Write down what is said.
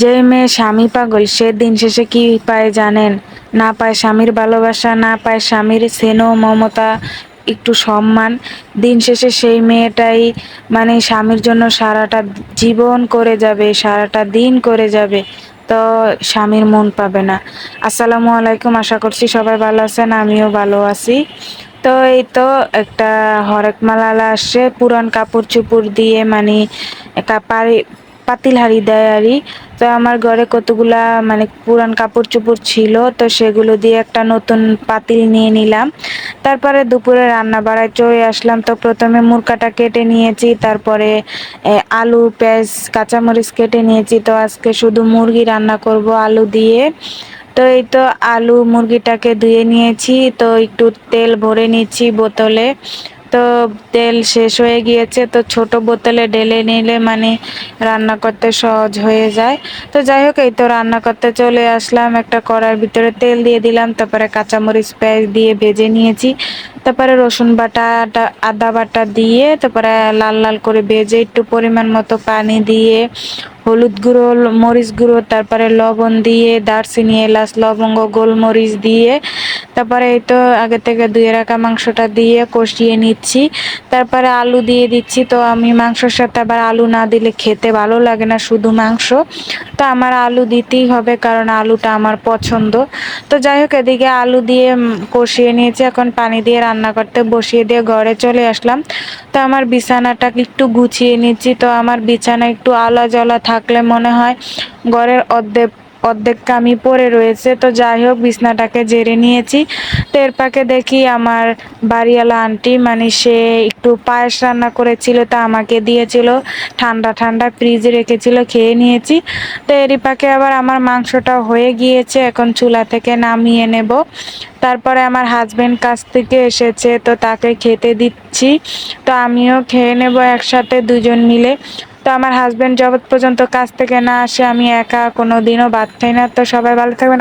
যে মেয়ে স্বামী পাগল, সে দিন শেষে কি পায় জানেন? না পায় স্বামীর ভালোবাসা, না পায় স্বামীর স্নেহ মমতা, একটু সম্মান। দিন শেষে সেই মেয়েটাই মানে স্বামীর জন্য সারাটা জীবন করে যাবে, সারাটা দিন করে যাবে। তো স্বামীর মন পাবে না। আসসালামু আলাইকুম, আশা করছি সবাই ভালো আছেন, আমিও ভালো আছি। তো এই তো একটা হরেক মালালা আসছে, পুরান কাপড় চুপড় দিয়ে মানে একটা পাড়ি পাতিল হাড়ি দেয় আরই তো আমার ঘরে কতগুলা মানে পুরান কাপড় চোপড় ছিল, তো সেগুলো দিয়ে একটা নতুন পাতিল নিয়ে নিলাম। তারপরে দুপুরে রান্না বাড়ায় চলে আসলাম। তো প্রথমে মুরকাটা কেটে নিয়েছি, তারপরে আলু, পেঁয়াজ, কাঁচামরিচ কেটে নিয়েছি। তো আজকে শুধু মুরগি রান্না করব আলু দিয়ে। তো এই তো আলু মুরগিটাকে ধুয়ে নিয়েছি। তো একটু তেল ভরে নিচ্ছি বোতলে। তো তেল শেষ হয়ে গিয়েছে, তো ছোট বোতলে ঢেলে নিলে মানে রান্না করতে সহজ হয়ে যায়। তো যাই হোক, এই তো রান্না করতে চলে আসলাম, একটা কড়ার ভিতরে তেল দিয়ে দিলাম, তারপরে কাঁচামরিচ পেঁয়াজ দিয়ে ভেজে নিয়েছি, তারপরে রসুন বাটা, আদা বাটা দিয়ে, তারপরে লাল লাল করে ভেজে একটু পরিমাণ মতো পানি দিয়ে, হলুদ গুঁড়ো, মরিচ গুঁড়ো, তারপরে লবণ দিয়ে, দারচিনি, এলাচ, লবঙ্গ, গোলমরিচ দিয়ে তারপরে এই তো আগে থেকে দুই রাখা মাংসটা দিয়ে কষিয়ে নিচ্ছি। তারপরে আলু দিয়ে দিচ্ছি, তো আমি মাংসর সাথে আবার আলু না দিলে খেতে ভালো লাগে না শুধু মাংস। তো আমার আলু দিতেই হবে কারণ আলুটা আমার পছন্দ। তো যাই হোক, এদিকে আলু দিয়ে কষিয়ে নিয়েছি। এখন পানি দিয়ে রান্না করতে বসিয়ে দিয়ে ঘরে চলে আসলাম। তো আমার বিছানাটা একটু গুছিয়ে নিচ্ছি। তো আমার বিছানা একটু আলা জলা থাকলে মনে হয় ঘরের অর্ধেক অর্ধেক কামি পড়ে রয়েছে। তো যাই হোক, বিছনাটাকে জেরে নিয়েছি। এর পাকে দেখি আমার বাড়িওয়ালা আন্টি মানে সে একটু পায়েস রান্না করেছিল, তা আমাকে দিয়েছিল। ঠান্ডা ঠান্ডা ফ্রিজে রেখেছিল, খেয়ে নিয়েছি। তো এরই পাকে আবার আমার মাংসটা হয়ে গিয়েছে, এখন চুলা থেকে নামিয়ে নেব। তারপরে আমার হাজব্যান্ড কাছ থেকে এসেছে, তো তাকে খেতে দিচ্ছি। তো আমিও খেয়ে নেব একসাথে দুজন মিলে। তো আমার হাজবেন্ড জগৎ পর্যন্ত কাজ থেকে না আসে, আমি একা কোনো দিনও বাদ খাই না। তো সবাই ভালো থাকবেন।